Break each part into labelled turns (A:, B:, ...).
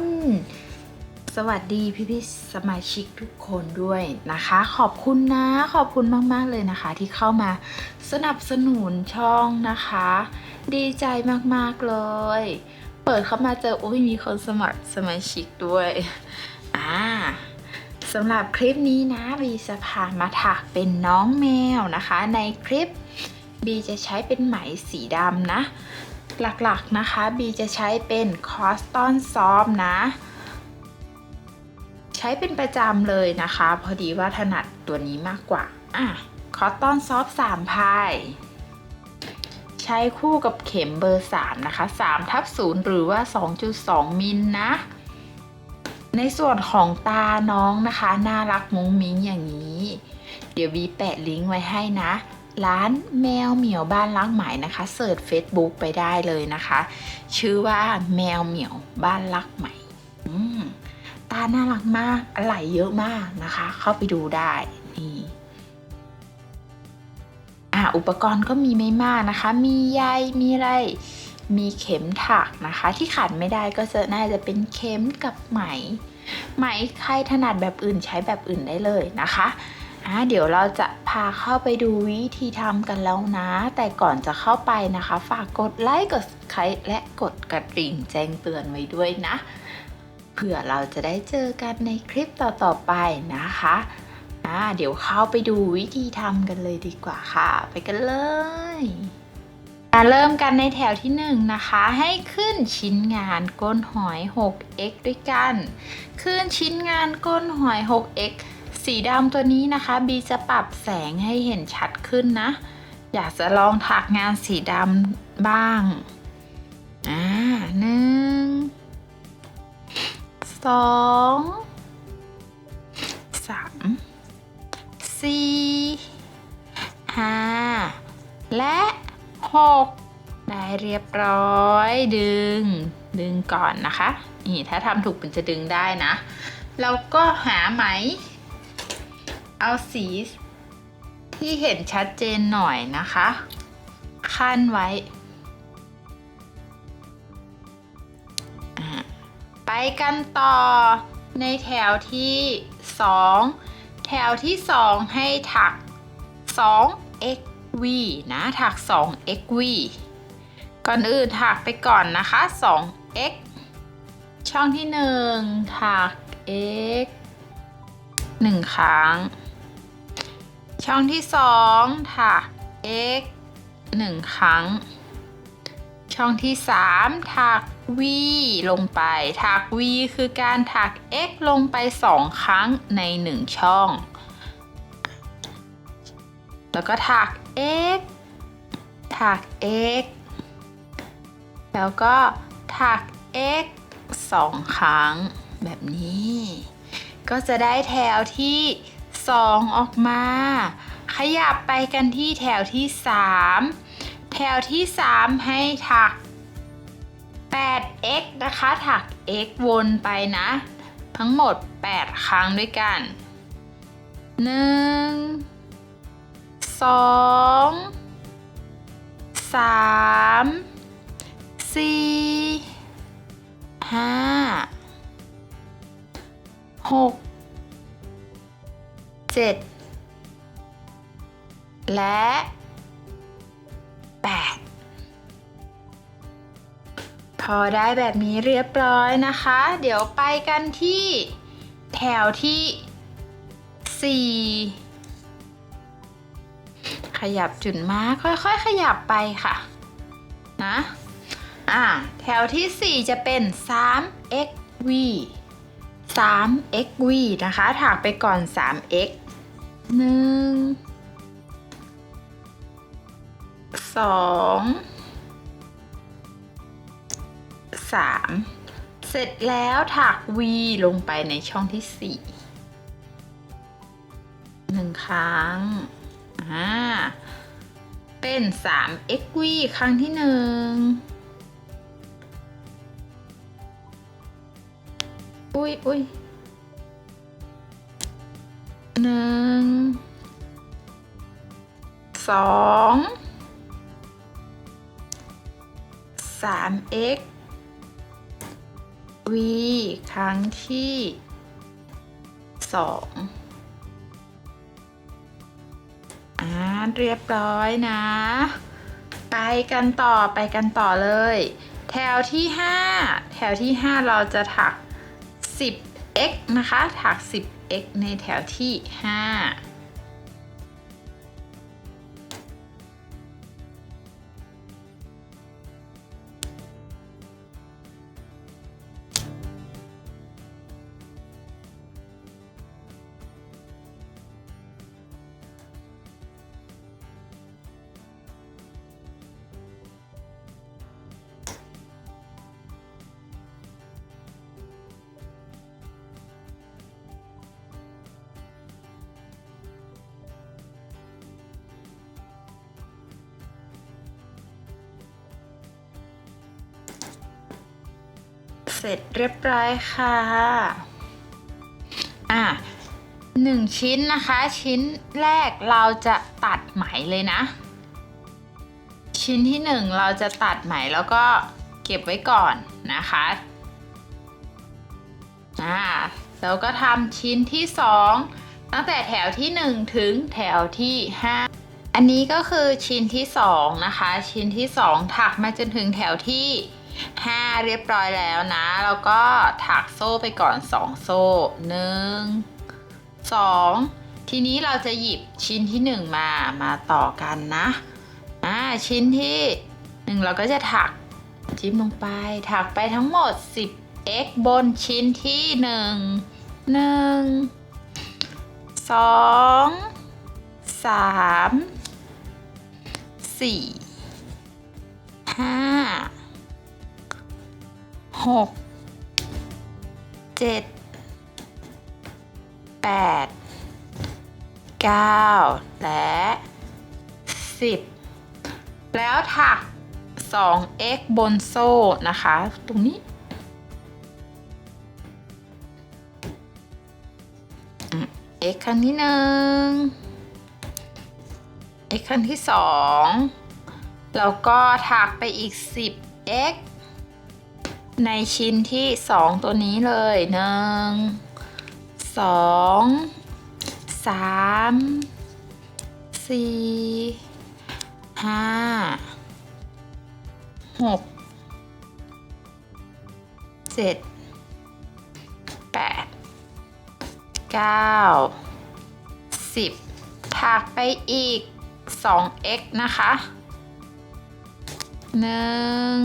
A: นสวัสดีพี่พี่สมาชิกทุกคนด้วยนะคะ ขอบคุณนะ ขอบคุณมาก ๆ เลยนะคะ ที่เข้ามาสนับสนุนช่องนะคะ ดีใจมาก ๆ เลย เปิดเข้ามาเจอโอ้ยมีคนสมัครสมาชิกด้วยอ่าสำหรับคลิปนี้นะบีจะพามาถักเป็นน้องแมวนะคะ ในคลิปบีจะใช้เป็นไหมสีดำนะ หลักๆนะคะบีจะใช้เป็นคอสตอนซอฟนะ ใช้เป็นประจำเลยนะคะ พอดีว่าถนัดตัวนี้มากกว่าอะคอตตอนซอฟสามพายใช้คู่กับเข็มเบอร์ 3 นะคะ3ทับ0หรือว่า 2.2 มิลนะ ในส่วนของตาน้องนะคะ น่ารักมุ้งมิ้งอย่างนี้ เดี๋ยวบีแปะลิงก์ไว้ให้นะ ร้านแมวเหมียวบ้านล้างไหมนะคะเสิร์ช Facebook ไปได้เลยนะคะ ชื่อว่าแมวเหมียวบ้านลักไหมตาน่ารักมากอะไรเยอะมากนะคะ เข้าไปดูได้นี่อ่าอุปกรณ์ก็มีไม่มากนะคะ มีใยมีอะไรมีเข็มถักนะคะ ที่ขาดไม่ได้ก็จะน่าจะเป็นเข็มกับไหม ไหมใครถนัดแบบอื่นใช้แบบอื่นได้เลยนะคะ อ่าเดี๋ยวเราจะพาเข้าไปดูวิธีทำกันแล้วนะ แต่ก่อนจะเข้าไปนะคะ ฝากกดไลค์กดไลค์และกดกระดิ่งแจ้งเตือนไว้ด้วยนะเผื่อเราจะได้เจอกันในคลิปต่อๆไปนะคะอ่าเดี๋ยวเข้าไปดูวิธีทำกันเลยดีกว่าค่ะ ไปกันเลยมาเริ่มกันในแถวที่1นงนะคะ ให้ขึ้นชิ้นงานก้นหอย 6x ด้วยกัน ขึ้นชิ้นงานก้นหอย 6x สีดำตัวนี้นะคะ บีจะปรับแสงให้เห็นชัดขึ้นนะ อยากจะลองถักงานสีดำบ้าง อ่าหนึ่งสองสามสี่ห้าและหกได้เรียบร้อยดึง ดึงก่อนนะคะ นี่ถ้าทำถูกมันจะดึงได้นะ แล้วก็หาไหม เอาสีที่เห็นชัดเจนหน่อยนะคะ ขั้นไว้ ไปกันต่อในแถวที่ 2 แถวที่ 2 ให้ถัก 2 xv นะ ถัก 2 xv ก่อนอื่นถักไปก่อนนะคะ 2 x ช่องที่ 1 ถัก x 1 ครั้ง ช่องที่2ถัก x 1ครั้ง ช่องที่3ถัก v ลงไป ถัก v คือการถัก x ลงไป2ครั้งใน1ช่อง แล้วก็ถัก x ถัก x แล้วก็ถัก x 2ครั้งแบบนี้ ก็จะได้แถวที่ 2 ออกมา ขยับไปกันที่แถวที่ 3 แถวที่ 3 ให้ถัก 8x นะคะ ถัก x วนไปนะ ทั้งหมด 8 ครั้งด้วยกัน 1 2 3 4 5 6 7 และ 8 พอได้แบบนี้เรียบร้อยนะคะ เดี๋ยวไปกันที่แถวที่ 4 ขยับจุดมาค่อยๆ ขยับไปค่ะ นะอ่าแถวที่ 4 จะเป็น 3xv 3xv นะคะถักไปก่อน 3x 1 2 3เสร็จแล้วถัก V ลงไปในช่องที่4หนึ่งครั้งอ่าเป็น3 x v ครั้งที่หนึ่งอุ้ยอุ้ย หนึ่งสองสาม x v ครั้งที่สองอ่าเรียบร้อยนะ ไปกันต่อไปกันต่อเลย แถวที่ 5 แถวที่ 5 เราจะถัก 10x นะคะ ถัก 10x ในแถวที่ 5 เสร็จเรียบร้อยค่ะอะหนึ่งชิ้นนะคะ ชิ้นแรกเราจะตัดไหมเลยนะ ชิ้นที่หนึ่งเราจะตัดไหมแล้วก็เก็บไว้ก่อนนะคะอ่าแล้วก็ทำชิ้นที่สองตั้งแต่แถวที่หนึ่งถึงแถวที่ห้าอันนี้ก็คือชิ้นที่สองนะคะ ชิ้นที่สองถักมาจนถึงแถวที่ 5 เรียบร้อยแล้วนะ แล้วก็ถักโซ่ไปก่อน 2 โซ่ 1 2 ทีนี้เราจะหยิบชิ้นที่ 1 มามาต่อกันนะอ่าชิ้นที่ 1 เราก็จะถักจิ้มลงไป ถักไปทั้งหมด 10x บนชิ้นที่ 1 1 2 3 4 5 หกเจ็ดแปดเก้าและสิบแล้วถัก 2x บนโซ่นะคะ ตรงนี้อืม x ครั้งที่หนึ่ง x ครั้งที่สองแล้วก็ถักไปอีก 10x ในชิ้นที่ 2 ตัวนี้เลยหนึ่งสองสามสี่ห้าหกเจ็ดแปดเก้าสิบถักไปอีก 2x นะคะหนึ่ง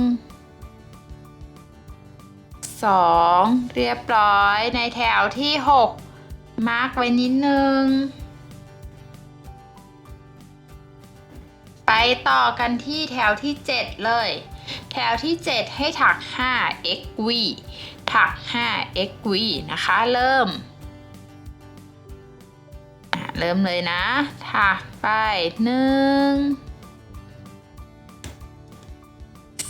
A: นึ่งสองเรียบร้อยในแถวที่ 6 มาร์กไว้นิดนึง ไปต่อกันที่แถวที่ 7 เลย แถวที่ 7 ให้ถัก 5 xv ถัก 5 xv นะคะ เริ่ม เริ่มเลยนะ ถักไป 1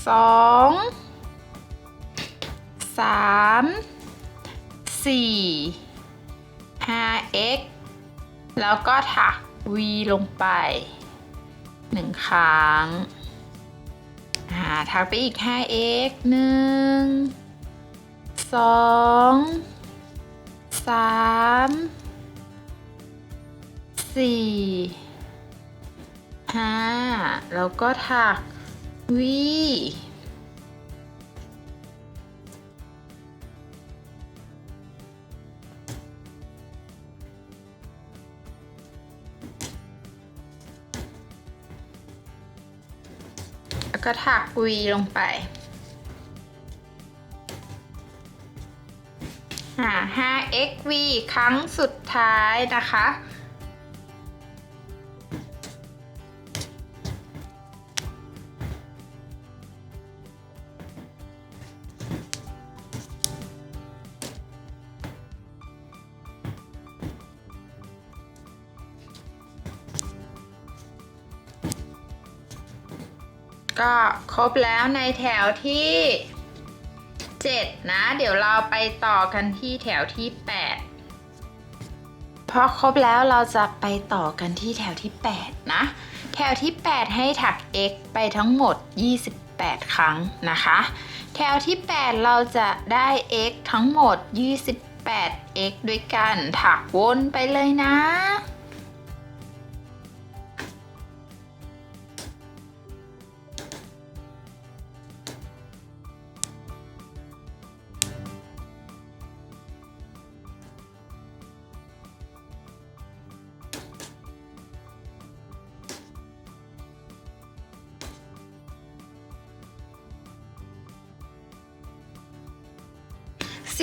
A: 2 สามสี่ห้า x แล้วก็ถัก v ลงไปหนึ่งครั้งอ่าถักไปอีก 5x หนึ่งสองสามสี่ห้าแล้วก็ถัก v แล้ว ก็ถักวีลงไปอ่า 5xv ครั้งสุดท้ายนะคะ ก็ครบแล้วในแถวที่ 7 นะ เดี๋ยวเราไปต่อกันที่แถวที่ 8 พอครบแล้วเราจะไปต่อกันที่แถวที่ 8 นะ แถวที่ 8 ให้ถัก x ไปทั้งหมด 28 ครั้งนะคะ แถวที่ 8 เราจะได้ x ทั้งหมด 28x ด้วยกัน ถักวนไปเลยนะ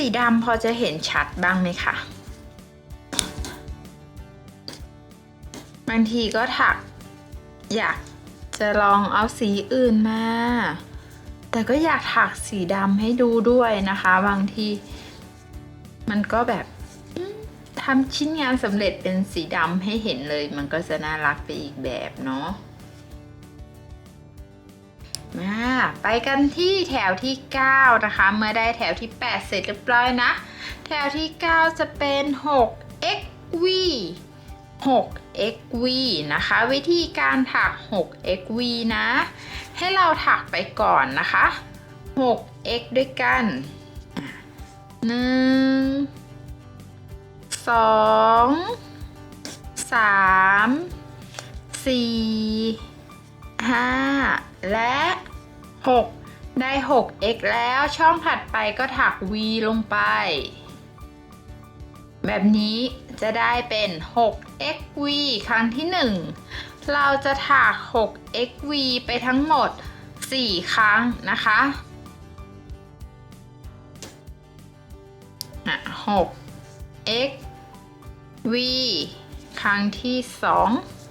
A: สีดำพอจะเห็นชัดบ้างไหมคะ บางทีก็ถัก อยากจะลองเอาสีอื่นมา แต่ก็อยากถักสีดำให้ดูด้วยนะคะ บางที มันก็แบบทำชิ้นงานสำเร็จเป็นสีดำให้เห็นเลย มันก็จะน่ารักไปอีกแบบเนาะ มาไปกันที่แถวที่ 9 นะคะ เมื่อได้แถวที่ 8 เสร็จเรียบร้อยนะ แถวที่ 9 จะเป็น 6 x v 6 x v นะคะ วิธีการถัก 6 x v นะ ให้เราถักไปก่อนนะคะ 6 x ด้วยกัน 1 2 3 4 5 และ 6 ได้ 6x แล้วช่องถัดไปก็ถัก v ลงไป แบบนี้จะได้เป็น 6xv ครั้งที่ 1 เราจะถัก 6xv ไปทั้งหมด 4 ครั้งนะคะอะ 6xv ครั้งที่ 2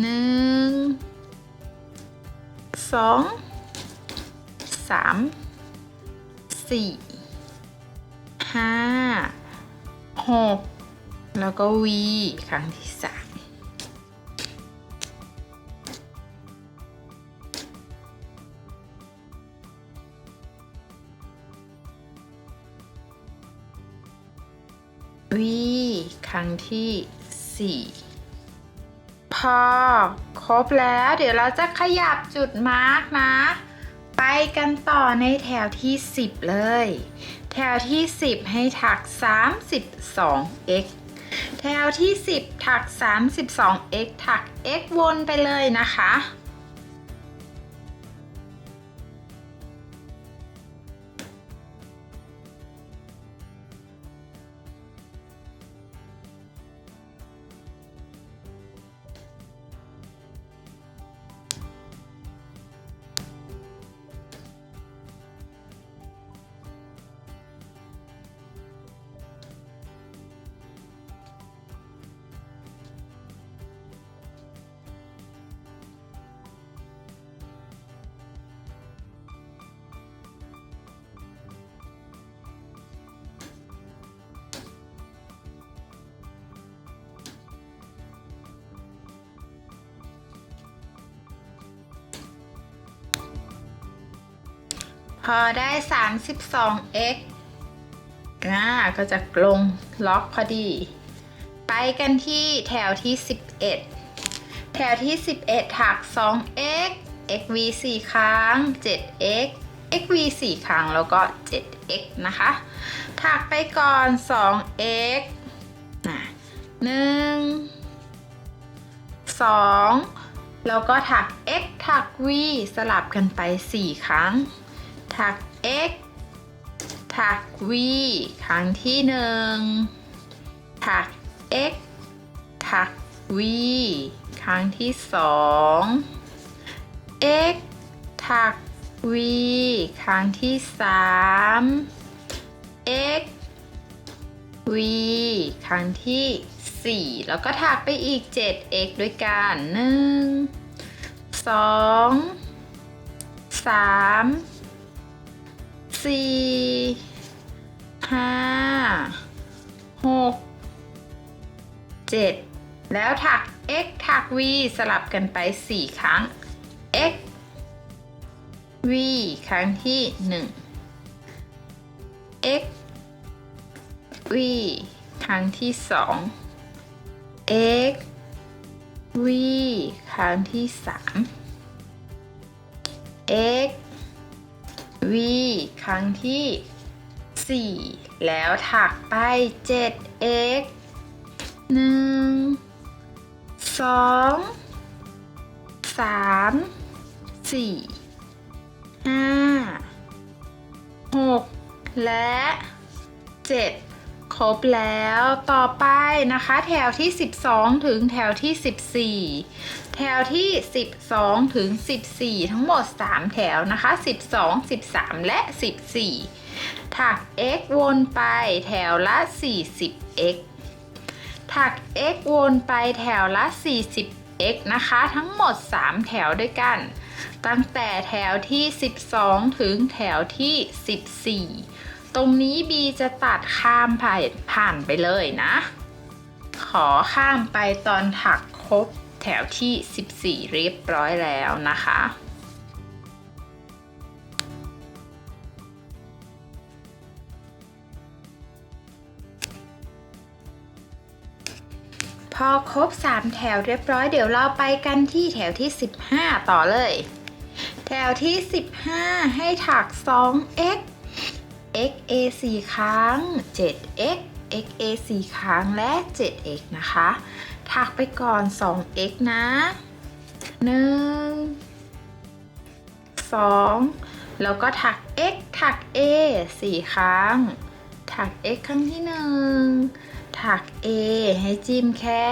A: หนึ่งสองสามสี่ห้าหกแล้วก็วีครั้งที่สามวีครั้งที่สี่ อ ครบแล้วเดี๋ยวเราจะขยับจุดมาร์กนะ ไปกันต่อในแถวที่ 10 เลย แถวที่ 10 ให้ถัก 32x แถวที่ 10 ถัก 32x ถัก x วนไปเลยนะคะ พอได้ 32x อ่าก็จะลงล็อกพอดี ไปกันที่แถวที่ 11 แถวที่ 11 ถัก 2x xv 4 ครั้ง 7x xv 4 ครั้งแล้วก็ 7x นะคะ ถักไปก่อน 2x นะ1 2 แล้วก็ถัก x ถัก v สลับกันไป 4 ครั้ง ถัก x ถัก v ครั้งที่หนึ่งถัก x ถัก v ครั้งที่สอง x ถัก v ครั้งที่สาม x v ครั้งที่สี่แล้วก็ถักไปอีก 7x ด้วยกันหนึ่ง สี่ห้าหกเจ็ดแล้วถัก x ถัก v สลับกันไป 4 ครั้ง x v ครั้งที่ 1 x v ครั้งที่ 2 x v ครั้งที่ 3 x v ครั้งที่ 4 แล้วถักไป 7x 1 2 3 4 5 6 และ 7 ครบแล้วต่อไปนะคะ แถวที่ 12 ถึงแถวที่ 14 แถวที่ 12 ถึง 14 ทั้งหมด 3 แถวนะคะ 12 13 และ 14 ถัก x วนไปแถวละ 40x ถัก x วนไปแถวละ 40x นะคะ ทั้งหมด 3 แถวด้วยกัน ตั้งแต่แถวที่ 12 ถึงแถวที่ 14 ตรงนี้ b จะตัดข้ามผ่านผ่านไปเลยนะ ขอข้ามไปตอนถักครบ แถวที่ 14 เรียบร้อยแล้วนะคะ พอครบ 3 แถวเรียบร้อยเดี๋ยวเราไปกันที่แถวที่ 15 ต่อเลย แถวที่ 15 ให้ถัก 2x x a 4 ครั้ง 7x x a 4 ครั้งและ 7x นะคะ ถักไปก่อน 2x นะ 1 2 แล้วก็ถัก x ถัก a 4 ครั้ง ถัก x ครั้งที่ 1 ถัก a ให้จิ้มแค่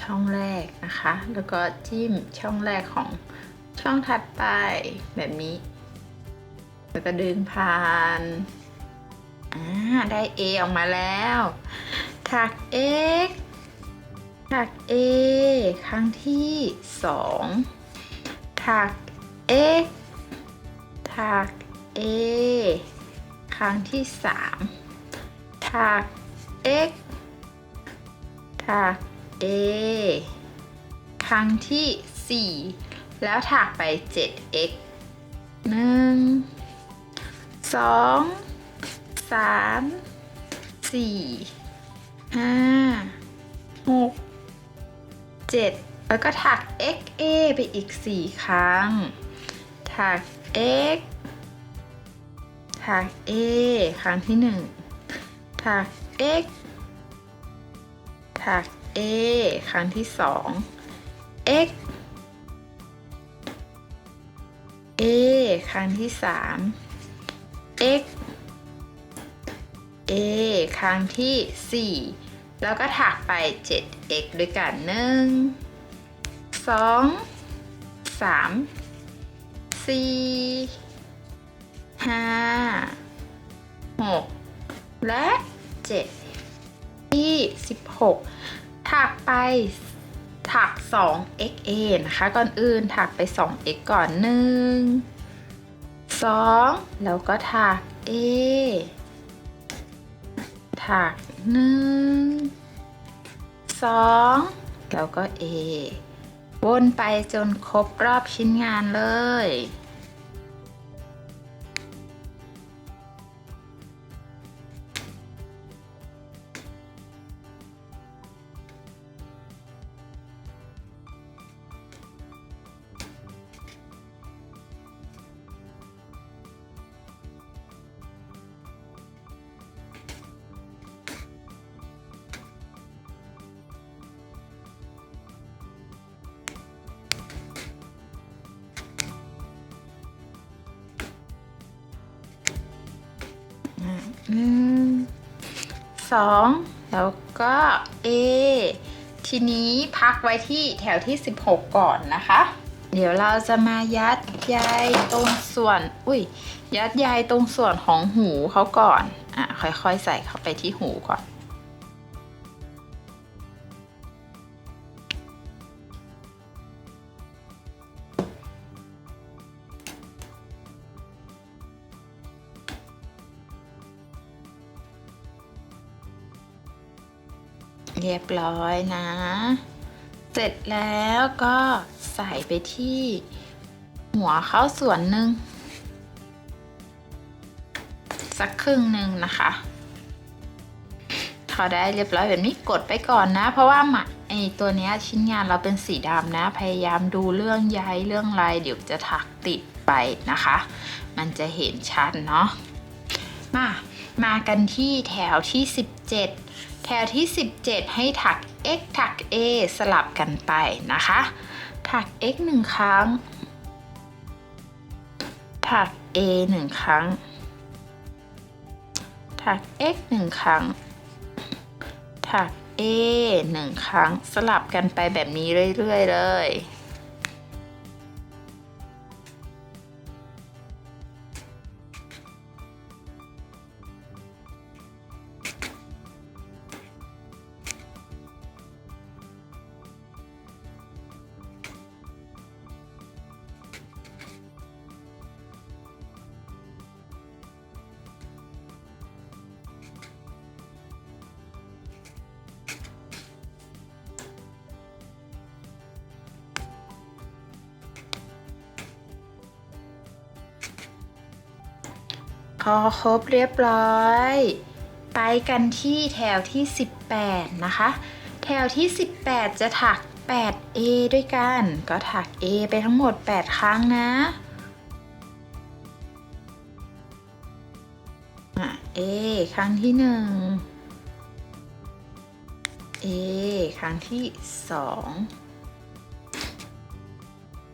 A: ช่องแรกนะคะ แล้วก็จิ้มช่องแรกของช่องถัดไปแบบนี้ แล้วก็ดึงผ่านอ่าได้ A ออกมาแล้ว ถัก x ถัก A ครั้งที่ 2 ถัก x ถัก A ครั้งที่ 3 ถัก x ถัก A ครั้งที่ 4 แล้วถักไป 7x หนึ่งสอง สามสี่ห้าหกเจ็ดแล้วก็ถัก xa ไปอีกสี่ครั้ง ถัก x ถัก a ครั้งที่หนึ่งถัก x ถัก a ครั้งที่สอง x a ครั้งที่สาม x a ครั้งที่สี่ แล้วก็ถักไป 7x ด้วยกันหนึ่งสองสามสี่ห้าหกและเจ็ดที่สิบหกถักไปถัก 2xa นะคะ ก่อนอื่นถักไป 2x ก่อน 1 2 แล้วก็ถัก a ถัก หนึ่งสองแล้วก็เอวนไปจนครบรอบชิ้นงานเลย หนึ่งสองแล้วก็ A ทีนี้พักไว้ที่แถวที่ 16 ก่อนนะคะ เดี๋ยวเราจะมายัดใยตรงส่วน อุ้ย ยัดใยตรงส่วนของหูเขาก่อน อะ ค่อยๆ ใส่เข้าไปที่หูก่อน เรียบร้อยนะ เสร็จแล้วก็ใส่ไปที่หัวเข้าส่วนหนึ่งสักครึ่งหนึ่งนะคะพอได้เรียบร้อยแบบนี้กดไปก่อนนะ เพราะว่าหมาไอตัวเนี้ยชิ้นงานเราเป็นสีดำนะ พยายามดูเรื่องใยเรื่องลายเดี๋ยวจะถักติดไปนะคะ มันจะเห็นชัดเนาะมามากันที่แถวที่ 17 แถวที่ 17 ให้ถัก x ถัก a สลับกันไปนะคะ ถัก x หนึ่งครั้ง ถัก a หนึ่งครั้ง ถัก x หนึ่งครั้ง ถัก a หนึ่งครั้ง สลับกันไปแบบนี้เรื่อย ๆ เลย ครบเรียบร้อย ไปกันที่แถวที่ 18 นะคะ แถวที่ 18 จะถัก 8A ด้วยกัน ก็ถัก A ไปทั้งหมด 8 ครั้งนะอะ A ครั้งที่ 1 A ครั้งที่ 2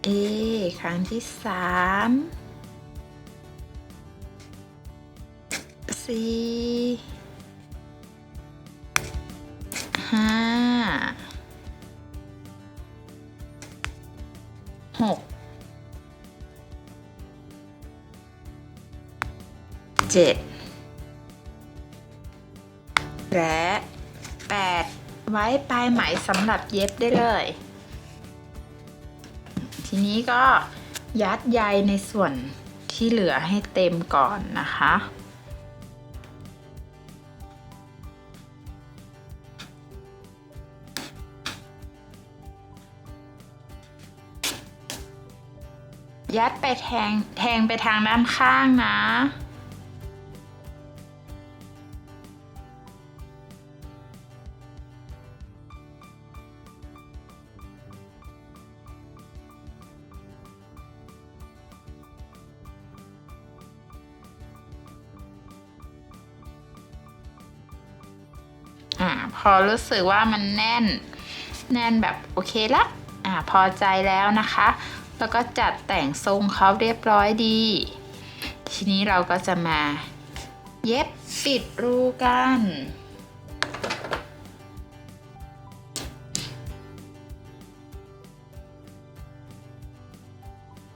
A: A ครั้งที่ 3 สี่ห้าหกเจ็ดและแปดไว้ปลายไหมสำหรับเย็บได้เลย ทีนี้ก็ยัดใยในส่วนที่เหลือให้เต็มก่อนนะคะ ยัดไปแทงแทงไปทางด้านข้างนะ อ่า พอรู้สึกว่ามันแน่น แน่นแบบโอเคละ อ่า พอใจแล้วนะคะ แล้วก็จัดแต่งทรงเขาเรียบร้อยดี ทีนี้เราก็จะมา เย็บปิดรูกัน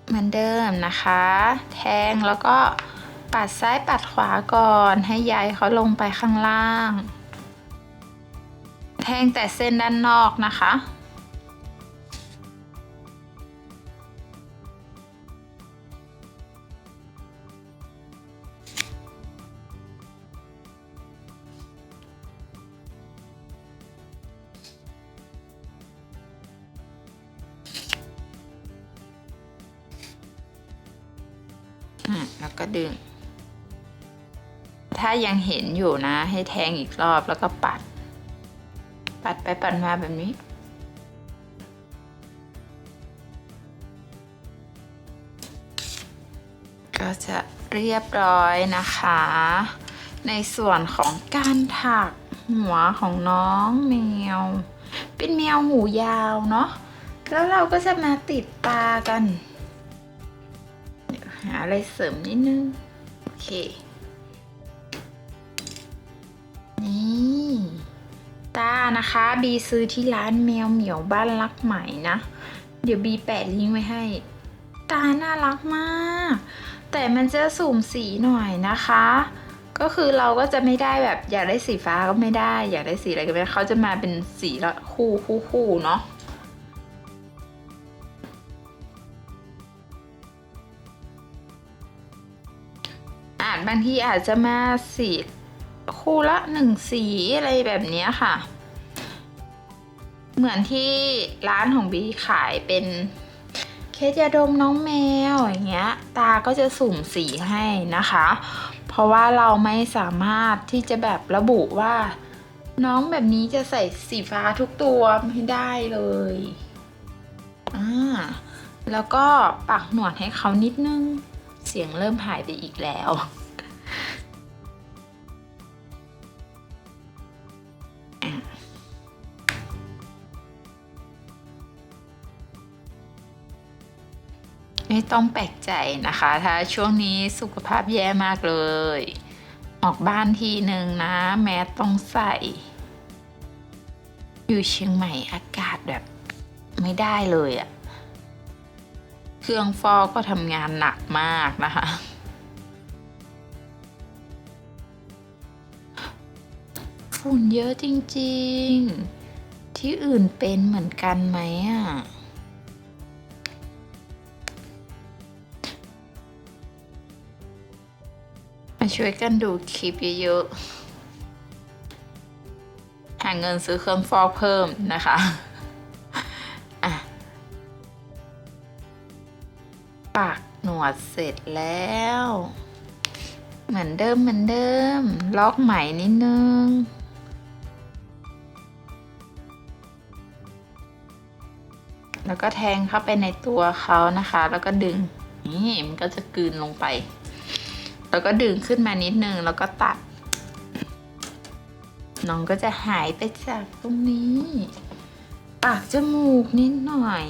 A: เหมือนเดิมนะคะ แทงแล้วก็ปัดซ้ายปัดขวาก่อนให้ใยเขาลงไปข้างล่าง แทงแต่เส้นด้านนอกนะคะอะายังเห็นอยู่นะ ให้แทงอีกรอบแล้วก็ปัด ปัดไปปัดมาแบบนี้ ก็จะเรียบร้อยนะคะ ในส่วนของการถักหัวของน้องแมว เป็นแมวหูยาวเนาะแล้วเราก็จะมาติดตากัน หาอะไรเสริมนิดนึง โอเค นะคะ บีซื้อที่ร้านแมวเหมียวบ้านรักไหม่นะ เดี๋ยวบีแปะลิงก์ไว้ให้ ตาน่ารักมาก แต่มันจะสุ่มสีหน่อยนะคะ ก็คือเราก็จะไม่ได้แบบอยากได้สีฟ้าก็ไม่ได้ อยากได้สีอะไรก็ไม่ได้เขาจะมาเป็นสีละคู่คู่คู่เนาะอาจบางทีอาจจะมาสีคู่ละหนึ่งสีอะไรแบบนี้ค่ะ เหมือนที่ร้านของบีขายเป็นเคสยาดมน้องแมวอย่างเงี้ย ตาก็จะสุ่มสีให้นะคะ เพราะว่าเราไม่สามารถที่จะแบบระบุว่า น้องแบบนี้จะใส่สีฟ้าทุกตัวไม่ได้เลยอ่าแล้วก็ปักหนวดให้เขานิดนึง เสียงเริ่มหายไปอีกแล้ว ต้องแปลกใจนะคะ ถ้าช่วงนี้สุขภาพแย่มากเลย ออกบ้านทีหนึ่งนะ แมสต้องใส่ อยู่เชียงใหม่อากาศแบบ ไม่ได้เลยอะเครื่องฟอกก็ทำงานหนักมากนะคะฝุ่นเยอะจริง ๆ ที่อื่นเป็นเหมือนกันไหมอะ ช่วยกันดูคลิปเยอะๆ หาเงินซื้อเครื่องฟอกเพิ่มนะคะปักหนวดเสร็จแล้ว เหมือนเดิมเหมือนเดิม ล็อกไหมนิดนึงแล้วก็แทงเข้าไปในตัวเขานะคะ แล้วก็ดึง นี่มันก็จะกลืนลงไป แล้วก็ดึงขึ้นมานิดนึงแล้วก็ตัด น้องก็จะหายไปจากตรงนี้ ปากจมูกนิดหน่อย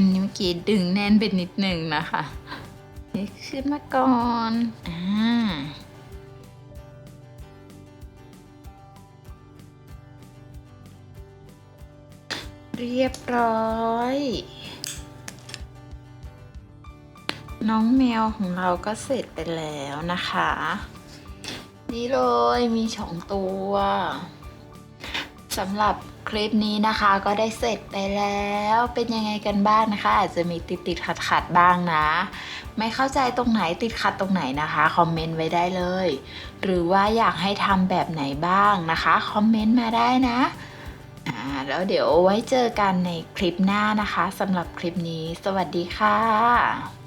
A: อันนี้เมื่อกี้ดึงแน่นไปนิดนึงนะคะเดี๋ยวขึ้นมาก่อนอ่าเรียบร้อย น้องแมวของเราก็เสร็จไปแล้วนะคะ นี่เลยมีสองตัวสำหรับ คลิปนี้นะคะก็ได้เสร็จไปแล้วเป็นยังไงกันบ้างนะคะ อาจจะมีติดติดขัดขัดบ้างนะ ไม่เข้าใจตรงไหนติดขัดตรงไหนนะคะคอมเมนต์ไว้ได้เลย หรือว่าอยากให้ทำแบบไหนบ้างนะคะคอมเมนต์มาได้นะอ่าแล้วเดี๋ยวไว้เจอกันในคลิปหน้านะคะสำหรับคลิปนี้ สวัสดีค่ะ